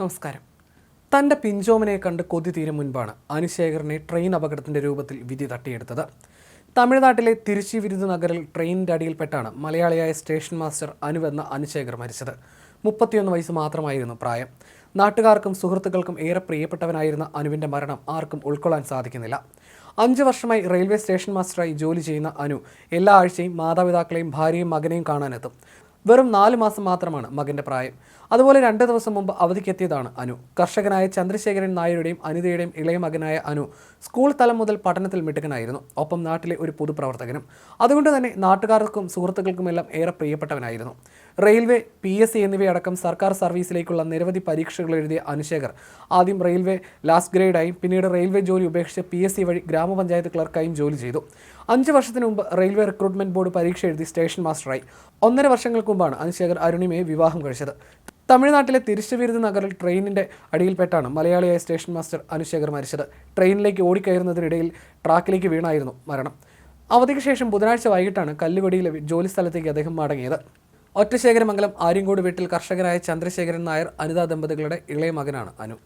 നമസ്കാരം. തന്റെ പിഞ്ചോമനെ കണ്ട് കൊതി തീരും മുൻപാണ് അനുശേഖരനെ ട്രെയിൻ അപകടത്തിന്റെ രൂപത്തിൽ വിധി തട്ടിയെടുത്തത്. തമിഴ്നാട്ടിലെ തിരുച്ചി വിരുദ് നഗറിൽ ട്രെയിനിന്റെ അടിയിൽപ്പെട്ടാണ് മലയാളിയായ സ്റ്റേഷൻ മാസ്റ്റർ അനു എന്ന അനുശേഖർ മരിച്ചത്. മുപ്പത്തിയൊന്ന് വയസ്സ് മാത്രമായിരുന്നു പ്രായം. നാട്ടുകാർക്കും സുഹൃത്തുക്കൾക്കും ഏറെ പ്രിയപ്പെട്ടവനായിരുന്ന അനുവിന്റെ മരണം ആർക്കും ഉൾക്കൊള്ളാൻ സാധിക്കുന്നില്ല. അഞ്ച് വർഷമായി റെയിൽവേ സ്റ്റേഷൻ മാസ്റ്ററായി ജോലി ചെയ്യുന്ന അനു എല്ലാ ആഴ്ചയും മാതാപിതാക്കളെയും ഭാര്യയും മകനെയും കാണാനെത്തും. വെറും നാല് മാസം മാത്രമാണ് മകന്റെ പ്രായം. അതുപോലെ രണ്ട് ദിവസം മുമ്പ് അവധിക്കെത്തിയതാണ് അനു. കർഷകനായ ചന്ദ്രശേഖരൻ നായരുടെയും അനിതയുടെയും ഇളയ മകനായ അനു സ്കൂൾ തലം മുതൽ പഠനത്തിൽ മിടുക്കനായിരുന്നു. ഒപ്പം നാട്ടിലെ ഒരു പൊതുപ്രവർത്തകനും. അതുകൊണ്ട് തന്നെ നാട്ടുകാർക്കും സുഹൃത്തുക്കൾക്കുമെല്ലാം ഏറെ പ്രിയപ്പെട്ടവനായിരുന്നു. റെയിൽവേ പി എസ് സി എന്നിവയടക്കം സർക്കാർ സർവീസിലേക്കുള്ള നിരവധി പരീക്ഷകൾ എഴുതിയ അനുശേഖർ. ആദ്യം റെയിൽവേ ലാസ്റ്റ് ഗ്രേഡായും പിന്നീട് റെയിൽവേ ജോലി ഉപേക്ഷിച്ച് പി എസ് സി വഴി ഗ്രാമപഞ്ചായത്ത് ക്ലർക്കായും ജോലി ചെയ്തു. അഞ്ച് വർഷത്തിന് മുമ്പ് റെയിൽവേ റിക്രൂട്ട്മെന്റ് ബോർഡ് പരീക്ഷ എഴുതി സ്റ്റേഷൻ മാസ്റ്ററായി. ഒന്നര വർഷങ്ങൾക്ക് മുമ്പാണ് അനുശേഖർ അരുണിമയെ വിവാഹം കഴിച്ചത്. തമിഴ്നാട്ടിലെ തിരുച്ചുവിരുത് നഗറിൽ ട്രെയിനിന്റെ അടിയിൽപ്പെട്ടാണ് മലയാളിയായ സ്റ്റേഷൻ മാസ്റ്റർ അനുശേഖർ മരിച്ചത്. ട്രെയിനിലേക്ക് ഓടിക്കയറുന്നതിനിടയിൽ ട്രാക്കിലേക്ക് വീണായിരുന്നു മരണം. അവധിക്ക് ശേഷം ബുധനാഴ്ച വൈകിട്ടാണ് കല്ലുകൊടിയിലെ ജോലിസ്ഥലത്തേക്ക് അദ്ദേഹം മടങ്ങിയത്. ഒറ്റശേഖരമംഗലം ആര്യങ്കോട് വീട്ടിൽ കർഷകനായ ചന്ദ്രശേഖരൻ നായർ അനിതാ ദമ്പതികളുടെ ഇളയ മകനാണ് അനു.